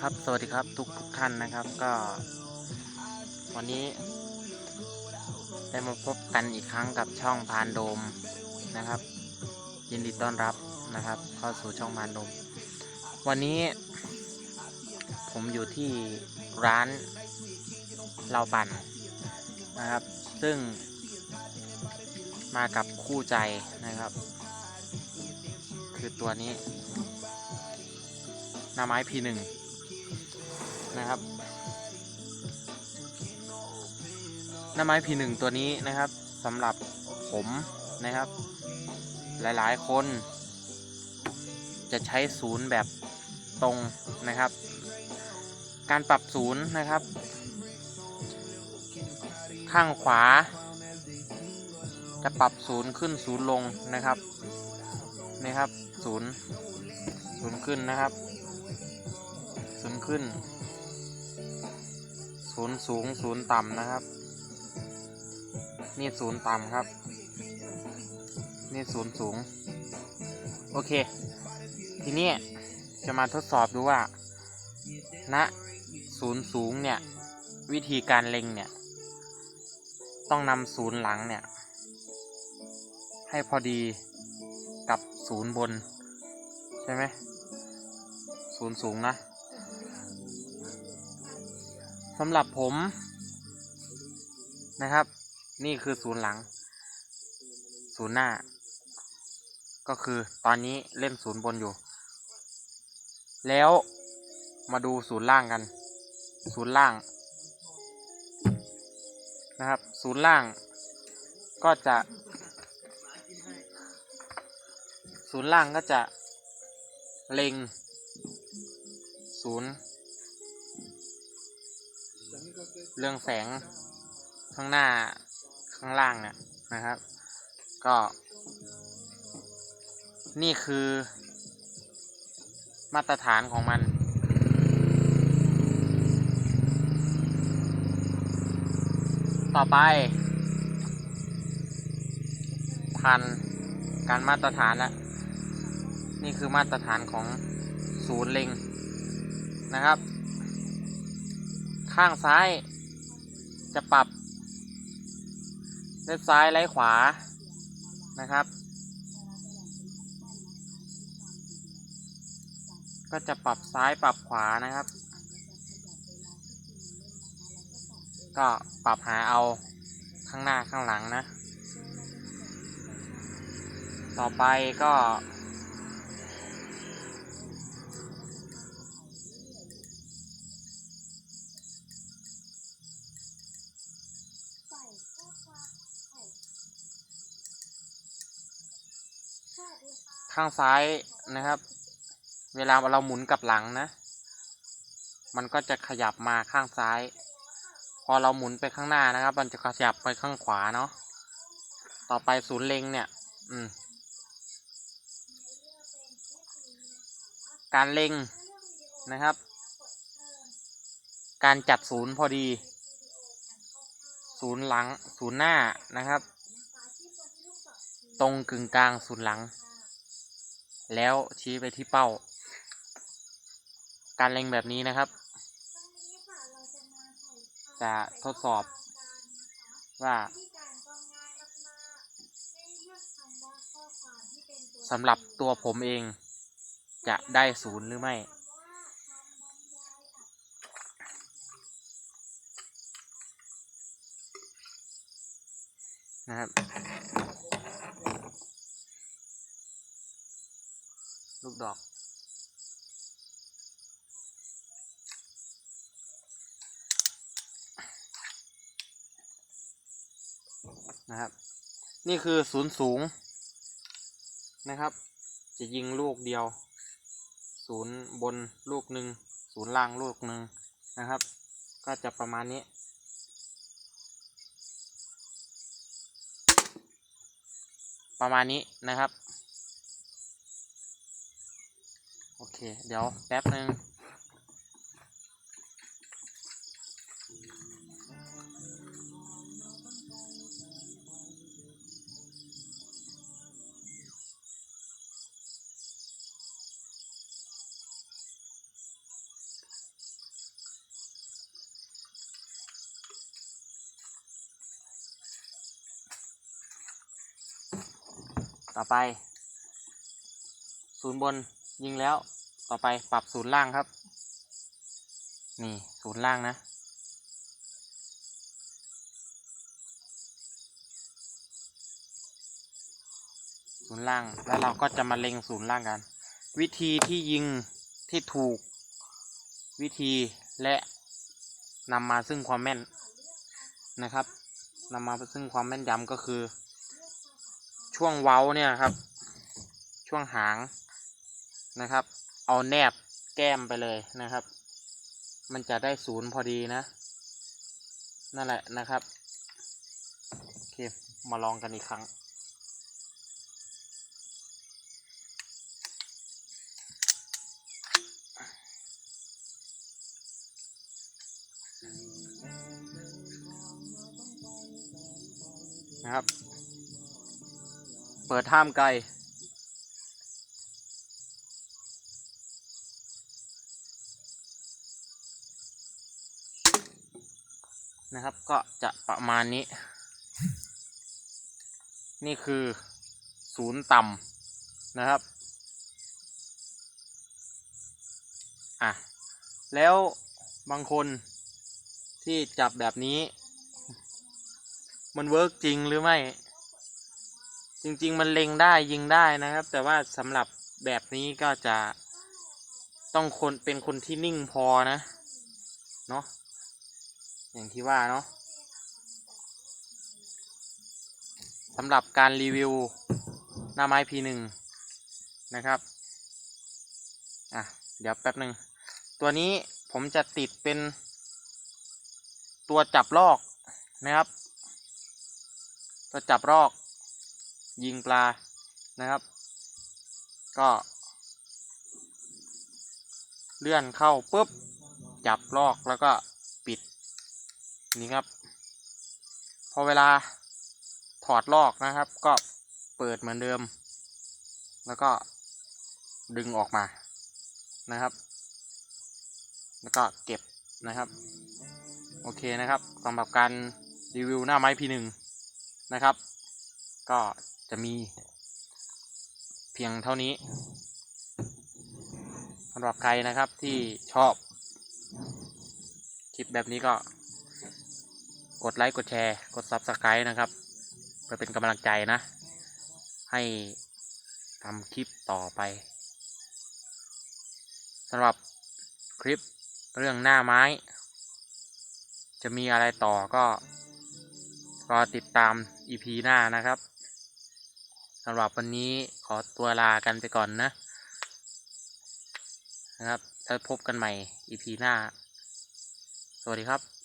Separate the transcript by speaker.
Speaker 1: ครับสวัสดีครับทุกทุกท่านนะครับก็ วันนี้ ได้มาพบกันอีกครั้งกับช่องพานโดมนะครับ ยินดีต้อนรับนะครับ เข้าสู่ช่องพานโดม วันนี้ ผมอยู่ที่ร้านเราปั่นนะครับ ซึ่งมากับคู่ใจนะครับ คือตัวนี้ หน้าไม้ P1 นะครับ หน้าไม้ P1 ตัวนี้นะครับสำหรับผมนะครับ หลายๆ คน จะใช้ศูนย์แบบตรงนะครับ การปรับศูนย์นะครับ ข้างขวา จะปรับศูนย์ขึ้นศูนย์ลงนะครับนี่ครับศูนย์ศูนย์ขึ้นนะครับ ศูนย์ขึ้น ศูนย์สูงศูนย์ต่ำนะครับ นี่ศูนย์ต่ำครับ นี่ศูนย์สูง โอเค ทีนี้จะมาทดสอบดูว่าณศูนย์สูงเนี่ย วิธีการเล็งเนี่ย ต้องนำศูนย์หลังเนี่ย ให้พอดีกับศูนย์บน ใช่ไหมศูนย์สูงนะ สำหรับผมนะครับ นี่คือศูนย์หลัง ศูนย์หน้า ก็คือตอนนี้เล่นศูนย์บนอยู่ แล้วมาดูศูนย์ล่างกัน ศูนย์ล่างนะครับ ศูนย์ล่าง ก็จะ ศูนย์ล่างก็จะเล็งศูนย์ เรื่องแสงข้างหน้าข้างล่างเนี่ยนะครับ ก็ นี่คือ มาตรฐานของมัน ต่อไป พันการมาตรฐานแล้วนี่คือมาตรฐานของศูนย์เล็งนะครับ ข้างซ้าย จะปรับเล็ซ้ายไล่ขวานะครับ ก็จะปรับซ้ายปรับขวานะครับ ก็ปรับหาเอาข้างหน้าข้างหลังนะ ต่อไปก็ ข้างซ้ายนะครับ เวลาเราหมุนกลับหลังนะ มันก็จะขยับมาข้างซ้าย พอเราหมุนไปข้างหน้านะครับ มันจะขยับไปข้างขวาเนาะต่อไปศูนย์เล็งเนี่ย อืม การเล็งนะครับ การจัดศูนย์พอดี ศูนย์หลัง ศูนย์หน้านะครับ ตรงกึ่งกลางศูนย์หลัง แล้วชี้ไปที่เป้า การเล็งแบบนี้นะครับ จะทดสอบว่าสำหรับตัวผมเองจะได้ศูนย์หรือไม่ นะครับ ลูกดอก นะครับ นี่คือศูนย์สูงนะครับ จะยิงลูกเดียว ศูนย์บนลูกหนึ่งศูนย์ล่างลูกหนึ่งนะครับ ก็จะประมาณนี้ประมาณนี้นะครับ เดี๋ยวแป๊บหนึ่งต่อไป ศูนย์บนยิงแล้ว ต่อไปปรับศูนย์ล่างครับ นี่ศูนย์ล่างนะศูนย์ล่างแล้วเราก็จะมาเล็งศูนย์ล่างกัน วิธีที่ยิงที่ถูกวิธีและนำมาซึ่งความแม่นนะครับนำมาซึ่งความแม่นยำก็คือ ช่วงเว้าเนี่ยครับ ช่วงหางนะครับ เอาแนบแก้มไปเลยนะครับ มันจะได้ศูนย์พอดีนะ นั่นแหละนะครับโอเคมาลองกันอีกครั้ง นะครับ เปิดท่ามไกล นะครับ ก็จะประมาณนี้ นี่คือศูนย์ต่ำนะครับ อะ แล้วบางคนที่จับแบบนี้ มันเวิร์กจริงหรือไม่ จริง ๆ มันเล็งได้ยิงได้นะครับ แต่ว่าสำหรับแบบนี้ก็จะต้องคนเป็นคนที่นิ่งพอนะ เนาะ อย่างที่ว่าเนาะสำหรับการรีวิวหน้าไม้ P1 นะครับ อะ เดี๋ยวแป๊บหนึ่ง ตัวนี้ผมจะติดเป็นตัวจับลอกนะครับ ตัวจับรอก ยิงปลานะครับ ก็ เลื่อนเข้าปุ๊บ จับลอกแล้วก็ปิด นี่ครับ พอเวลาถอดลอกนะครับ ก็เปิดเหมือนเดิม แล้วก็ดึงออกมานะครับ แล้วก็เก็บนะครับ โอเคนะครับสำหรับการรีวิวหน้าไม้ P1 นะครับ ก็จะมีเพียงเท่านี้สำหรับใครนะครับที่ชอบ คลิปแบบนี้ก็ กดไลค์กดแชร์กด Subscribe นะครับ เพื่อเป็นกำลังใจนะ ให้ทำคลิปต่อไปสำหรับคลิปเรื่องหน้าไม้ จะมีอะไรต่อก็รอติดตาม EP หน้านะครับสำหรับวันนี้ขอตัวลากันไปก่อนนะนะครับแล้วพบกันใหม่ EP หน้า สวัสดีครับ